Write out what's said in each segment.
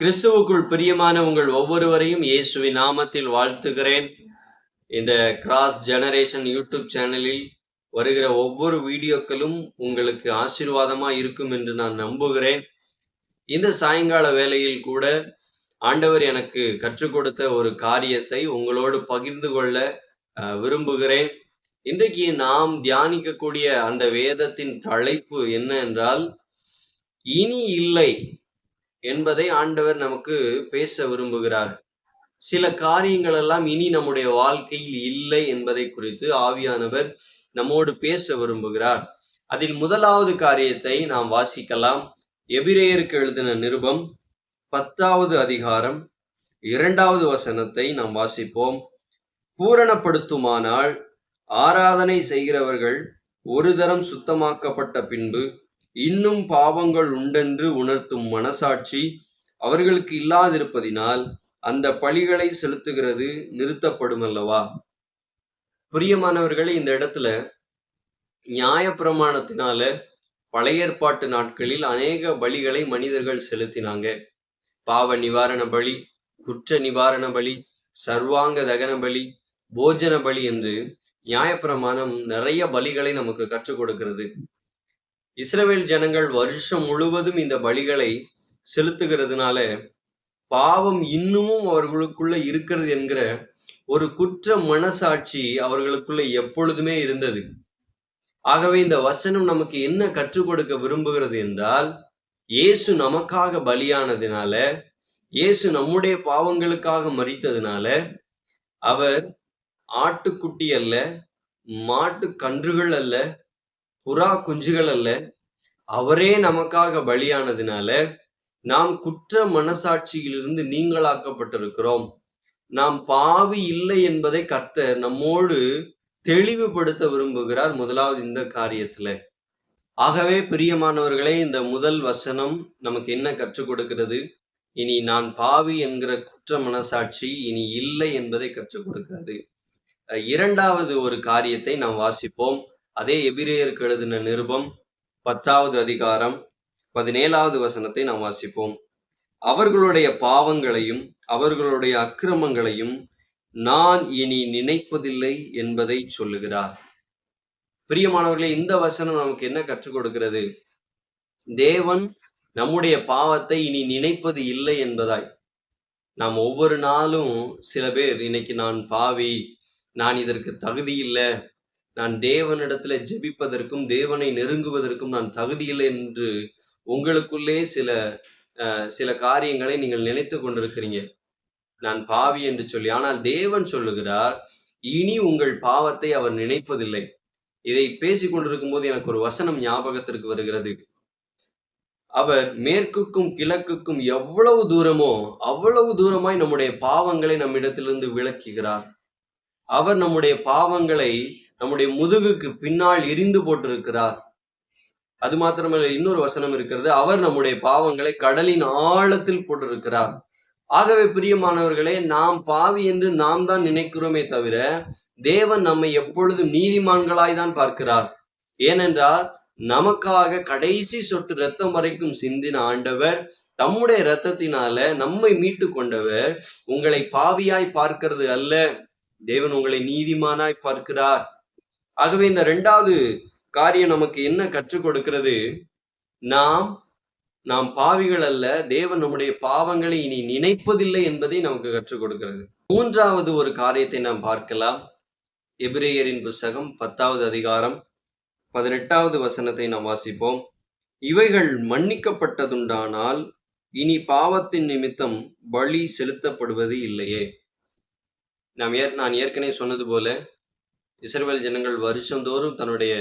கிறிஸ்துவுக்குள் பிரியமான உங்கள் ஒவ்வொருவரையும் இயேசுவின் நாமத்தில் வாழ்த்துகிறேன். இந்த கிராஸ் ஜெனரேஷன் யூடியூப் சேனலில் வருகிற ஒவ்வொரு வீடியோக்களும் உங்களுக்கு ஆசீர்வாதமாக இருக்கும் என்று நான் நம்புகிறேன். இந்த சாயங்கால வேளையில் கூட ஆண்டவர் எனக்கு கற்றுக் கொடுத்த ஒரு காரியத்தை உங்களோடு பகிர்ந்து கொள்ள விரும்புகிறேன். இன்றைக்கு நாம் தியானிக்கக்கூடிய அந்த வேதத்தின் தலைப்பு என்ன என்றால் இனி இல்லை என்பதை ஆண்டவர் நமக்கு பேச விரும்புகிறார். சில காரியங்கள் எல்லாம் இனி நம்முடைய வாழ்க்கையில் இல்லை என்பதை குறித்து ஆவியானவர் நம்மோடு பேச விரும்புகிறார். அதில் முதலாவது காரியத்தை நாம் வாசிக்கலாம். எபிரேயருக்கு எழுதின நிருபம் பத்தாவது அதிகாரம் இரண்டாவது வசனத்தை நாம் வாசிப்போம். பூரணப்படுத்துமானால் ஆராதனை செய்கிறவர்கள் ஒரு தரம் சுத்தமாக்கப்பட்ட பின்பு இன்னும் பாவங்கள் உண்டென்று உணர்த்தும் மனசாட்சி அவர்களுக்கு இல்லாதிருப்பதினால் அந்த பழிகளை செலுத்துகிறது நிறுத்தப்படும் அல்லவா பிரியமானவர்களே இந்த இடத்துல நியாயப்பிரமாணத்தினால பழைய ஏற்பாட்டு நாட்களில் அநேக பலிகளை மனிதர்கள் செலுத்தினாங்க. பாவ நிவாரண பலி குற்ற நிவாரண பலி சர்வாங்க தகன பலி போஜன பலி என்று நியாயப்பிரமாணம் நிறைய பலிகளை நமக்கு கற்றுக் கொடுக்கிறது. இஸ்ரவேல் ஜனங்கள் வருஷம் முழுவதும் இந்த பலிகளை செலுத்துகிறதுனால பாவம் இன்னமும் அவர்களுக்குள்ள இருக்கிறது என்கிற ஒரு குற்ற மனசாட்சி அவர்களுக்குள்ள எப்பொழுதுமே இருந்தது. ஆகவே இந்த வசனம் நமக்கு என்ன கற்றுக் கொடுக்க விரும்புகிறது என்றால் இயேசு நமக்காக பலியானதுனால இயேசு நம்முடைய பாவங்களுக்காக மறித்ததுனால அவர் ஆட்டுக்குட்டி அல்ல மாட்டு கன்றுகள் அல்ல புறா குஞ்சுகள் அல்ல. அவரே நமக்காக பலியானதினால நாம் குற்ற மனசாட்சியிலிருந்து நீங்களாக்கப்பட்டிருக்கிறோம். நாம் பாவி இல்லை என்பதை கர்த்தர் நம்மோடு தெளிவுபடுத்த விரும்புகிறார் முதலாவது இந்த காரியத்துல. ஆகவே பிரியமானவர்களே இந்த முதல் வசனம் நமக்கு என்ன கற்றுக் கொடுக்கிறது? இனி நான் பாவி என்கிற குற்ற மனசாட்சி இனி இல்லை என்பதை கற்றுக் கொடுக்கிறது இரண்டாவது ஒரு காரியத்தை நாம் வாசிப்போம். அதே எபிரேயருக்கு எழுதின நிருபம் பத்தாவது அதிகாரம் பதினேழாவது வசனத்தை நாம் வாசிப்போம். அவர்களுடைய பாவங்களையும் அவர்களுடைய அக்கிரமங்களையும் நான் இனி நினைப்பதில்லை என்பதை சொல்லுகிறார். பிரியமானவர்களே இந்த வசனம் நமக்கு என்ன கற்றுக் கொடுக்கிறது? தேவன் நம்முடைய பாவத்தை இனி நினைப்பது இல்லை என்பதாய். நாம் ஒவ்வொரு நாளும் சில பேர் இன்னைக்கு நான் பாவி நான் இதற்கு தகுதி இல்லை நான் தேவனிடத்துல ஜெபிப்பதற்கும் தேவனை நெருங்குவதற்கும் நான் தகுதியில்லை என்று உங்களுக்குள்ளே சில சில காரியங்களை நீங்கள் நினைத்து கொண்டிருக்கிறீங்க. நான் பாவி என்று சொல்லி. ஆனால் தேவன் சொல்லுகிறார் இனி உங்கள் பாவத்தை அவர் நினைப்பதில்லை. இதை பேசிக் கொண்டிருக்கும் போது எனக்கு ஒரு வசனம் ஞாபகத்திற்கு வருகிறது. அவர் மேற்குக்கும் கிழக்குக்கும் எவ்வளவு தூரமோ அவ்வளவு தூரமாய் நம்முடைய பாவங்களை நம்மிடத்திலிருந்து விளக்குகிறார். அவர் நம்முடைய பாவங்களை நம்முடைய முதுகுக்கு பின்னால் எரிந்து போட்டிருக்கிறார். அது மாத்திரமல்ல இன்னொரு வசனம் இருக்கிறது. அவர் நம்முடைய பாவங்களை கடலின் ஆழத்தில் போட்டிருக்கிறார். ஆகவே பிரியமானவர்களே நாம் பாவி என்று நாம் தான் நினைக்கிறோமே தவிர தேவன் நம்மை எப்பொழுதும் நீதிமான்களாய் தான் பார்க்கிறார். ஏனென்றால் நமக்காக கடைசி சொட்டு ரத்தம் வரைக்கும் சிந்தின ஆண்டவர் தம்முடைய இரத்தத்தினால நம்மை மீட்டு கொண்டவர் உங்களை பாவியாய் பார்க்கிறது அல்ல. தேவன் உங்களை நீதிமானாய் பார்க்கிறார். ஆகவே இந்த ரெண்டாவது காரியம் நமக்கு என்ன கற்றுக் கொடுக்கிறது? நாம் நாம் பாவிகள் அல்ல தேவன் நம்முடைய பாவங்களை இனி நினைப்பதில்லை என்பதை நமக்கு கற்றுக் கொடுக்கிறது. மூன்றாவது ஒரு காரியத்தை நாம் பார்க்கலாம். எபிரேயரின் புஸ்தகம் பத்தாவது அதிகாரம் பதினெட்டாவது வசனத்தை நாம் வாசிப்போம். இவைகள் மன்னிக்கப்பட்டதுண்டானால் இனி பாவத்தின் நிமித்தம் பலி செலுத்தப்படுவது இல்லையே. நாம் ஏற் நான் ஏற்கனவே சொன்னது போல இஸ்ரேல் ஜனங்கள் வருஷந்தோறும் தன்னுடைய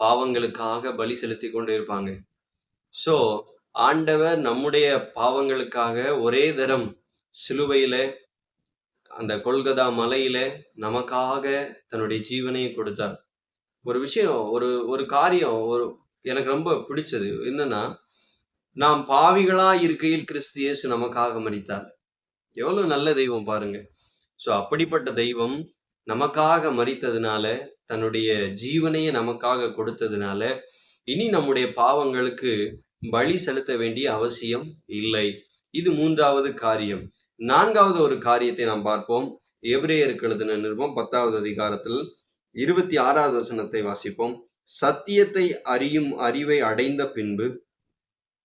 பாவங்களுக்காக பலி செலுத்தி கொண்டு இருப்பாங்க. ஸோ ஆண்டவர் நம்முடைய பாவங்களுக்காக ஒரே தரம் சிலுவையில அந்த கொல்கதா மலையில நமக்காக தன்னுடைய ஜீவனையை கொடுத்தார். ஒரு விஷயம் ஒரு ஒரு காரியம் ஒரு எனக்கு ரொம்ப பிடிச்சது என்னன்னா நாம் பாவிகளா இருக்கையில் கிறிஸ்து இயேசு நமக்காக மறித்தார் எவ்வளவு நல்ல தெய்வம் பாருங்க. ஸோ அப்படிப்பட்ட தெய்வம் நமக்காக மறித்ததுனால தன்னுடைய ஜீவனையே நமக்காக கொடுத்ததுனால இனி நம்முடைய பாவங்களுக்கு பலி செலுத்த வேண்டிய அவசியம் இல்லை. இது மூன்றாவது காரியம். நான்காவது ஒரு காரியத்தை நாம் பார்ப்போம். எபிரேயருக்கு எழுதின நிருபம் பத்தாவது அதிகாரத்தில் இருபத்தி ஆறாவது வசனத்தை வாசிப்போம். சத்தியத்தை அறியும் அறிவை அடைந்த பின்பு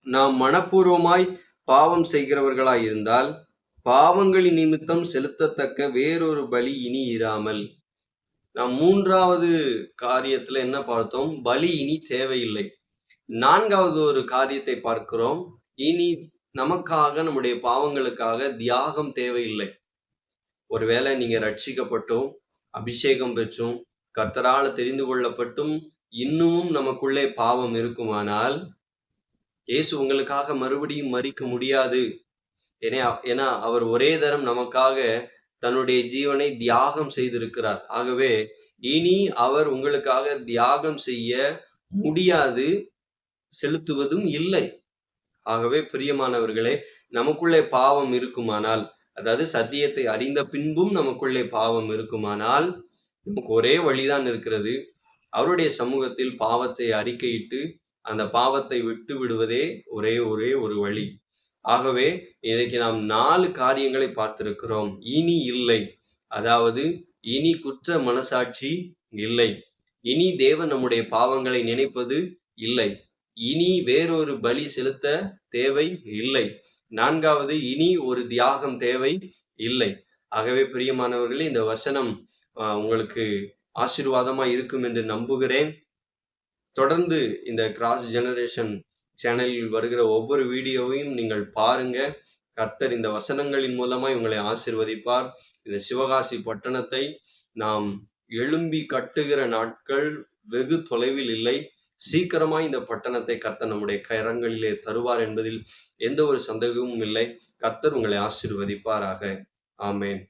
நாம் மனப்பூர்வமாய் பாவம் செய்கிறவர்களாய் இருந்தால் பாவங்களின் நிமித்தம் செலுத்தத்தக்க வேறொரு பலி இனி இராமல். நாம் மூன்றாவது காரியத்துல என்ன பார்த்தோம்? பலி இனி தேவையில்லை. நான்காவது ஒரு காரியத்தை பார்க்கிறோம். இனி நமக்காக நம்முடைய பாவங்களுக்காக தியாகம் தேவையில்லை. ஒருவேளை நீங்க ரட்சிக்கப்பட்டும் அபிஷேகம் பெற்றும் கர்த்தரால தெரிந்து கொள்ளப்பட்டும் இன்னமும் நமக்குள்ளே பாவம் இருக்குமானால் இயேசு உங்களுக்காக மறுபடியும் மறிக்க முடியாது. ஏன்னா ஏன்னா அவர் ஒரே தரம் நமக்காக தன்னுடைய ஜீவனை தியாகம் செய்திருக்கிறார். ஆகவே இனி அவர் உங்களுக்காக தியாகம் செய்ய முடியாது செலுத்துவதும் இல்லை. ஆகவே பிரியமானவர்களே நமக்குள்ளே பாவம் இருக்குமானால் அதாவது சத்தியத்தை அறிந்த பின்பும் நமக்குள்ளே பாவம் இருக்குமானால் நமக்கு ஒரே வழிதான் இருக்கிறது. அவருடைய சமூகத்தில் பாவத்தை அறிக்கையிட்டு அந்த பாவத்தை விட்டு விடுவதே ஒரே ஒரே ஒரு வழி. ஆகவே இன்றைக்கு நாம் நாலு காரியங்களை பார்த்திருக்கிறோம். இனி இல்லை. அதாவது இனி குற்ற மனசாட்சி இல்லை. இனி தேவன் நம்முடைய பாவங்களை நினைப்பது இல்லை. இனி வேறொரு பலி செலுத்த தேவை இல்லை. நான்காவது இனி ஒரு தியாகம் தேவை இல்லை. ஆகவே பிரியமானவர்களே இந்த வசனம் உங்களுக்கு ஆசீர்வாதமா இருக்கும் என்று நம்புகிறேன். தொடர்ந்து இந்த கிராஸ் ஜெனரேஷன் சேனலில் வருகிற ஒவ்வொரு வீடியோவையும் நீங்கள் பாருங்க. கர்த்தர் இந்த வசனங்களின் மூலமாய் உங்களை ஆசிர்வதிப்பார். இந்த சிவகாசி பட்டணத்தை நாம் எழும்பி கட்டுகிற நாட்கள் வெகு தொலைவில் இல்லை. சீக்கிரமாய் இந்த பட்டணத்தை கர்த்தர் நம்முடைய கரங்களிலே தருவார் என்பதில் எந்த ஒரு சந்தேகமும் இல்லை. கர்த்தர் உங்களை ஆசீர்வதிப்பாராக. ஆமேன்.